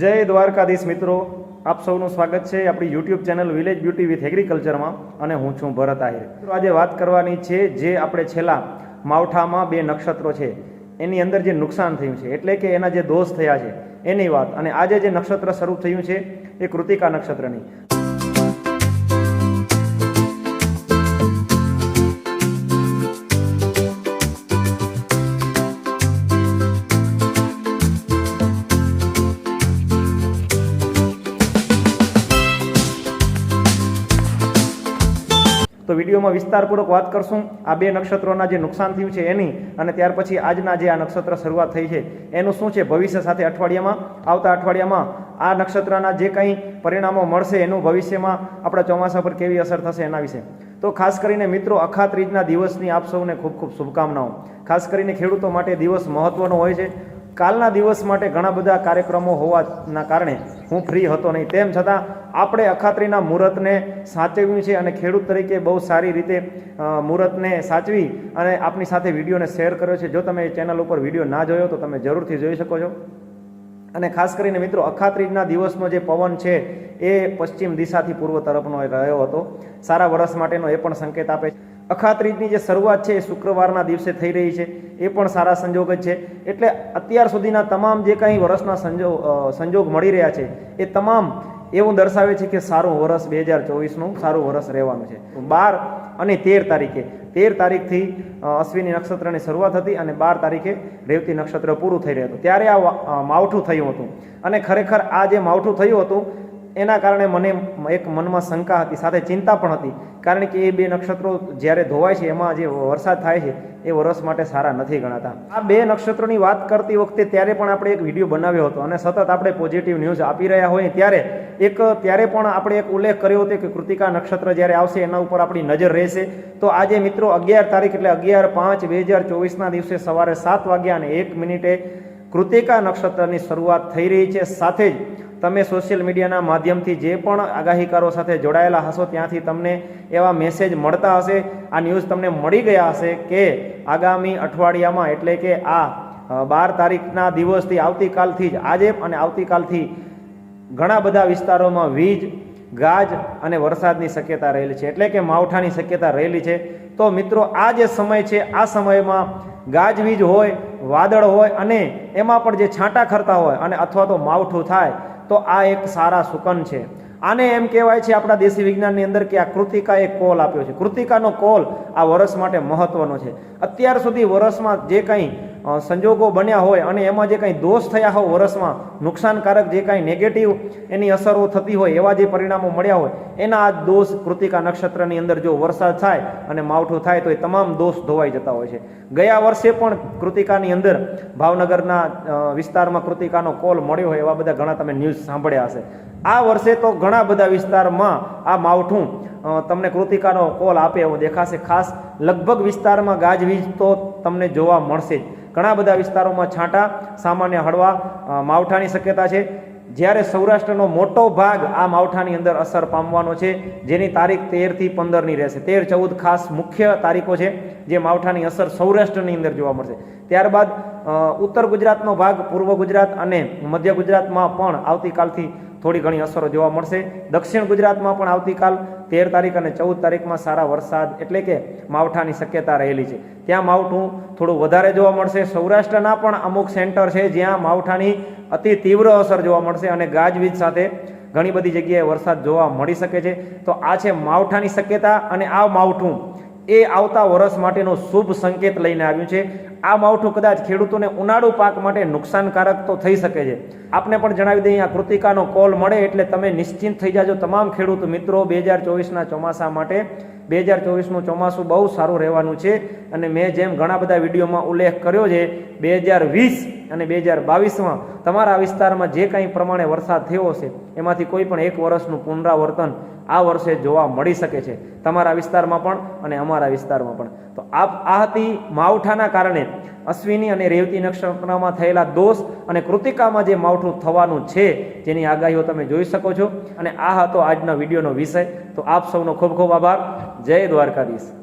જય દ્વારકાધીશ મિત્રો. આપ સૌનું સ્વાગત છે આપણી YouTube channel village beauty with એગ્રીકલ્ચરમાં અને હું છું ભરત આહિર. મિત્રો, આજે વાત કરવાની છે જે આપણે છેલ્લા માવઠામાં બે નક્ષત્રો છે. એની અંદર જે નુકસાન થયું છે, એટલે કે એના જે દોષ થયા છે, એની વાત. અને આજે જે નક્ષત્ર શરૂ થયું છે, એ કૃતિકા નક્ષત્રની. તો વિડીયોમાં વિસ્તારપૂર્વક વાત કરશું. આ બે નક્ષત્રોના જે નુકસાન થયું છે એની અને ત્યાર પછી આજના જે આ નક્ષત્ર શરૂઆત થઈ છે, એનું શું છે ભવિષ્ય સાથે અઠવાડિયામાં? આવતા અઠવાડિયામાં આ નક્ષત્રના જે કંઈ પરિણામો મળશે એનું ભવિષ્યમાં આપણા ચોમાસા પર કેવી અસર થશે એના વિશે. તો ખાસ કરીને મિત્રો અખાત્રીજના દિવસની આપ સૌને ખૂબ ખૂબ શુભકામનાઓ. ખાસ કરીને ખેડૂતો માટે દિવસ મહત્વનો હોય છે. કાલના દિવસ માટે ઘણા બધા કાર્યક્રમો હોવાના કારણે હું ફ્રી હતો નહીં. તેમ છતાં આપણે અખાત્રીના મુહૂર્તને સાચવ્યું છે અને ખેડૂત તરીકે બહુ સારી રીતે મુહૂર્તને સાચવી અને આપની સાથે વિડીયોને શેર કર્યો છે. જો તમે એ ચેનલ ઉપર વીડિયો ના જોયો તો તમે જરૂરથી જોઈ શકો છો. અને ખાસ કરીને મિત્રો, અખાત્રીજના દિવસનો જે પવન છે એ પશ્ચિમ દિશાથી પૂર્વ તરફનો રહ્યો હતો. સારા વરસ માટેનો એ પણ સંકેત આપે છે. અખાત્રીજની જે શરૂઆત છે એ શુક્રવારના દિવસે થઈ રહી છે. એ પણ સારા સંજોગ જ છે. એટલે અત્યાર સુધીના તમામ જે કંઈ વર્ષના સંજોગ સંજોગ મળી રહ્યા છે, એ તમામ એવું દર્શાવે છે કે સારું વર્ષ બે હજાર ચોવીસનું સારું વર્ષ રહેવાનું છે. બાર અને તેર તારીખે. તેર તારીખથી અશ્વિની નક્ષત્રની શરૂઆત હતી અને બાર તારીખે રેવતી નક્ષત્ર પૂરું થઈ રહ્યું હતું. ત્યારે આ માવઠું થયું હતું. અને ખરેખર આ જે માવઠું થયું હતું એના કારણે મને એક મનમાં શંકા હતી, સાથે ચિંતા પણ હતી. કારણ કે એ બે નક્ષત્રો જ્યારે ધોવાય છે, એમાં જે વરસાદ થાય છે, એ વરસ માટે સારા નથી ગણાતા. આ બે નક્ષત્રોની વાત કરતી વખતે ત્યારે પણ આપણે એક વીડિયો બનાવ્યો હતો અને સતત આપણે પોઝિટિવ ન્યૂઝ આપી રહ્યા હોઈએ ત્યારે એક, ત્યારે પણ આપણે એક ઉલ્લેખ કર્યો હતો કે કૃતિકા નક્ષત્ર જ્યારે આવશે, એના ઉપર આપણી નજર રહેશે. તો આજે મિત્રો અગિયાર તારીખ એટલે અગિયાર પાંચ બે હજાર ચોવીસના દિવસે સવારે સાત વાગ્યા અને એક મિનિટે કૃતિકા નક્ષત્રની શરૂઆત થઈ રહી છે. સાથે જ તમે સોશિયલ મીડિયાના માધ્યમથી જે પણ આગાહીકારો સાથે જોડાયેલા હશો, ત્યાંથી તમને એવા મેસેજ મળતા હશે. આ ન્યૂઝ તમને મળી ગયા હશે કે આગામી અઠવાડિયામાં એટલે કે આ બાર તારીખના દિવસથી આવતીકાલથી જ, આજે અને આવતીકાલથી ઘણા બધા વિસ્તારોમાં વીજ, ગાજ અને વરસાદની શક્યતા રહેલી છે. એટલે કે માવઠાની શક્યતા રહેલી છે. તો મિત્રો, આ જે સમય છે, આ સમયમાં ગાજવીજ હોય, વાદળ હોય અને એમાં પણ જે છાંટા ખરતા હોય અને અથવા તો માવઠું થાય તો આ એક સારા સુકન છે. આને એમ કહેવાય છે આપણા દેશી વિજ્ઞાનની અંદર કે આ કૃતિકા એક કોલ આપ્યો છે. કૃતિકાનો કોલ આ વર્ષ માટે મહત્વનો છે. અત્યાર સુધી વર્ષમાં જે કંઈ સંજોગો બન્યા હોય અને એમાં જે કંઈ દોષ થયા હોય વર્ષમાં, નુકસાનકારક જે કાંઈ નેગેટિવ એની અસરો થતી હોય, એવા જે પરિણામો મળ્યા હોય, એના આ દોષ કૃતિકા નક્ષત્રની અંદર જો વરસાદ થાય અને માવઠું થાય તો એ તમામ દોષ ધોવાઈ જતા હોય છે. ગયા વર્ષે પણ કૃતિકાની અંદર ભાવનગરના વિસ્તારમાં કૃતિકાનો કોલ મળ્યો હોય, એવા બધા ઘણા તમે ન્યૂઝ સાંભળ્યા હશે. આ વર્ષે તો ઘણા બધા વિસ્તારમાં આ માવઠું તમને કૃતિકાનો કોલ આપે એવું દેખાશે. ખાસ લગભગ વિસ્તારમાં ગાજવીજ તો તમને જોવા મળશે જ. ઘણા બધા વિસ્તારોમાં છાંટા, સામાન્ય હળવા માવઠાની શક્યતા છે. જ્યારે સૌરાષ્ટ્રનો મોટો ભાગ આ માવઠાની અંદર અસર પામવાનો છે, જેની તારીખ તેરથી પંદરની રહેશે. તેર, ચૌદ ખાસ મુખ્ય તારીખો છે, જે માવઠાની અસર સૌરાષ્ટ્રની અંદર જોવા મળશે. ત્યારબાદ ઉત્તર ગુજરાતનો ભાગ, પૂર્વ ગુજરાત અને મધ્ય ગુજરાતમાં પણ આવતીકાલથી થોડી ઘણી અસરો જોવા મળશે. દક્ષિણ ગુજરાતમાં પણ આવતીકાલ તેર તારીખ અને ચૌદ તારીખમાં સારા વરસાદ એટલે કે માવઠાની શક્યતા રહેલી છે. ત્યાં માવઠું થોડું વધારે જોવા મળશે. સૌરાષ્ટ્રના પણ અમુક સેન્ટર છે જ્યાં માવઠાની અતિ તીવ્ર અસર જોવા મળશે અને ગાજવીજ સાથે ઘણી બધી જગ્યાએ વરસાદ જોવા મળી શકે છે. તો આ છે માવઠાની શક્યતા અને આ માવઠું એ આવતા વર્ષ માટેનો શુભ સંકેત લઈને આવ્યું છે. આ માવઠું કદાચ ખેડૂતોને ઉનાળુ પાક માટે નુકસાનકારક તો થઈ શકે છે. આપને પણ જણાવી દઈએ, આ કૃતિકાનો કોલ મળે એટલે તમે નિશ્ચિંત થઈ જાજો. તમામ ખેડૂત મિત્રો, બે હજાર ચોવીસના ચોમાસા માટે બે હજાર ચોવીસનું ચોમાસું બહુ સારું રહેવાનું છે અને મેં જેમ ઘણા બધા વિડીયોમાં ઉલ્લેખ કર્યો છે, બે હજાર વીસ અને બે હજાર બાવીસમાં તમારા વિસ્તારમાં જે કંઈ પ્રમાણે વરસાદ થયો હશે, એમાંથી કોઈ પણ એક વર્ષનું પુનરાવર્તન આ વર્ષે જોવા મળી શકે છે. તમારા વિસ્તારમાં પણ અને અમારા વિસ્તારમાં પણ. તો આ આ હતી માવઠાના કારણે અશ્વિની અને રેવતી નક્ષત્રમાં થયેલા દોષ અને કૃતિકામાં જે માવઠું થવાનું છે, જેની આગાહીઓ તમે જોઈ શકો છો. અને આ હતો આજના વિડીયોનો વિષય. તો આપ સૌનો ખૂબ ખૂબ આભાર. જય દ્વારકાધીશ.